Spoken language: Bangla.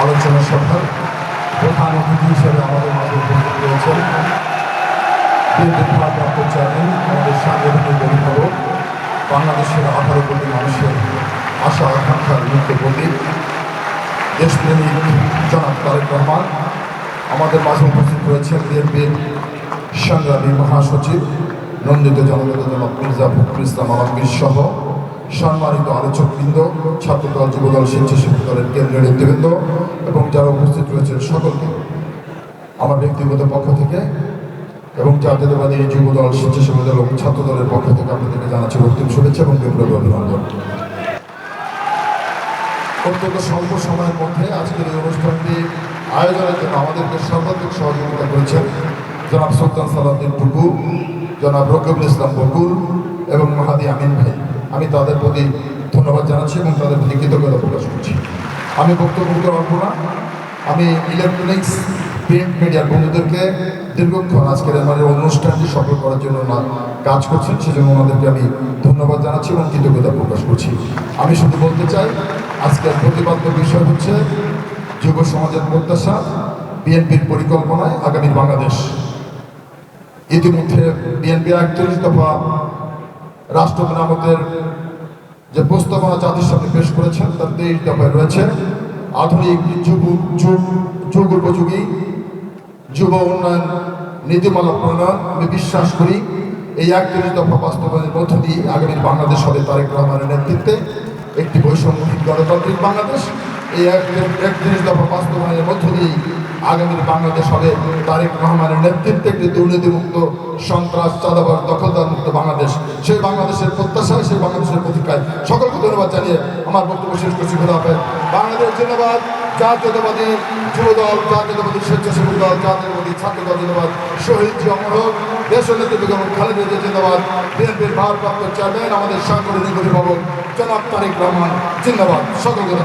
আলোচনা সভার প্রধান অতিথি হিসেবে আমাদের মাঝে উপস্থিত রয়েছেন ভারপ্রাপ্ত চেয়ারম্যান আমাদের সাংগঠনিক অভিভাবক বাংলাদেশের আঠারো কোটি মানুষের আশা আকাঙ্ক্ষার মুক্ত প্রতীক দেশপ্রেমিক জনাব তারেক রহমান আমাদের মাঝে উপস্থিত রয়েছেন বিএনপির সংগ্রামী মহাসচিব নন্দিত জনতা জনাব মির্জা ফখরুল ইসলাম আলমগীর সহ সম্মানিত আলোচকবৃন্দ, ছাত্রদল, যুবদল স্বেচ্ছাসেবক দলের কেন্দ্রীয় নেতৃবৃন্দ এবং যারা উপস্থিত রয়েছেন সকলকে আমার ব্যক্তিগত পক্ষ থেকে এবং জাতীয়তাবাদী যুবদল স্বেচ্ছাসেবক দল এবং ছাত্র দলের পক্ষ থেকে আপনাদেরকে জানাচ্ছি রক্তিম শুভেচ্ছা এবং বিপ্লব অভিনন্দন। অত্যন্ত স্বল্প সময়ের মধ্যে আজকের এই অনুষ্ঠানটি আয়োজনের জন্য আমাদেরকে সর্বাধিক সহযোগিতা করেছেন জনাব সুলতান সালাউদ্দিন টুকু জনাব রকিবুল ইসলাম বকুল এবং মাহাদি আমিন ভাই। আমি তাদের প্রতি ধন্যবাদ জানাচ্ছি এবং তাদের প্রতি কৃতজ্ঞতা প্রকাশ করছি। আমি বক্তব্য পারব না। আমি ইলেকট্রনিক্স প্রিন্ট মিডিয়ার বন্ধুদেরকে দীর্ঘক্ষণ আজকের এই অনুষ্ঠানটি সফল করার জন্য কাজ করছেন, সেজন্য ওনাদেরকে আমি ধন্যবাদ জানাচ্ছি এবং কৃতজ্ঞতা প্রকাশ করছি। আমি শুধু বলতে চাই, আজকের প্রতিপাদ্য বিষয় হচ্ছে যুব সমাজের প্রত্যাশা, বিএনপির পরিকল্পনায় আগামী বাংলাদেশ। ইতিমধ্যে বিএনপি একচল্লিশ দফা রাষ্ট্র মেরামতের যে প্রস্তাবনা জাতির সামনে পেশ করেছেন, তার তেইশ দফায় রয়েছে। আধুনিক, যুব, যুগ যুগ উপযোগী, যুব উন্নয়ন নীতিমালা প্রণয়ন আমি বিশ্বাস করি, এই একত্রিশ দফা বাস্তবায়নের মধ্য দিয়ে আগামী বাংলাদেশ হবে তারেক রহমানের নেতৃত্বে একটি বৈষম্যহীন গণতান্ত্রিক বাংলাদেশ। এই একত্রিশ দফা বাস্তবায়নের মধ্য দিয়েই আগামীর বাংলাদেশ হবে। তারেক রহমানের নেতৃত্বে একটি দুর্নীতিমুক্ত, সন্ত্রাস চাঁদাবাদ দখলদার মুক্ত বাংলাদেশ। সেই বাংলাদেশের প্রত্যাশায়, সেই বাংলাদেশের প্রতীক্ষায় সকলকে ধন্যবাদ জানিয়ে আমার বক্তব্য শেষ করছি। খোদা হাফেজ। বাংলাদেশ জিন্দাবাদ। জাতীয়তাবাদী যুবদল, জাতীয়তাবাদী স্বেচ্ছাসেবক দল, জাতীয়তাবাদী ছাত্র দল জিন্দাবাদ। শহীদ জি হোক দেশ নেত্রী বেগম খালেদা জিয়া বিএনপির ভারপ্রাপ্ত চেয়ারম্যান, আমাদের সাংগঠনিক অভিভাবক জনাব তারেক রহমান জিন্দাবাদ। সকলকে ধন্যবাদ।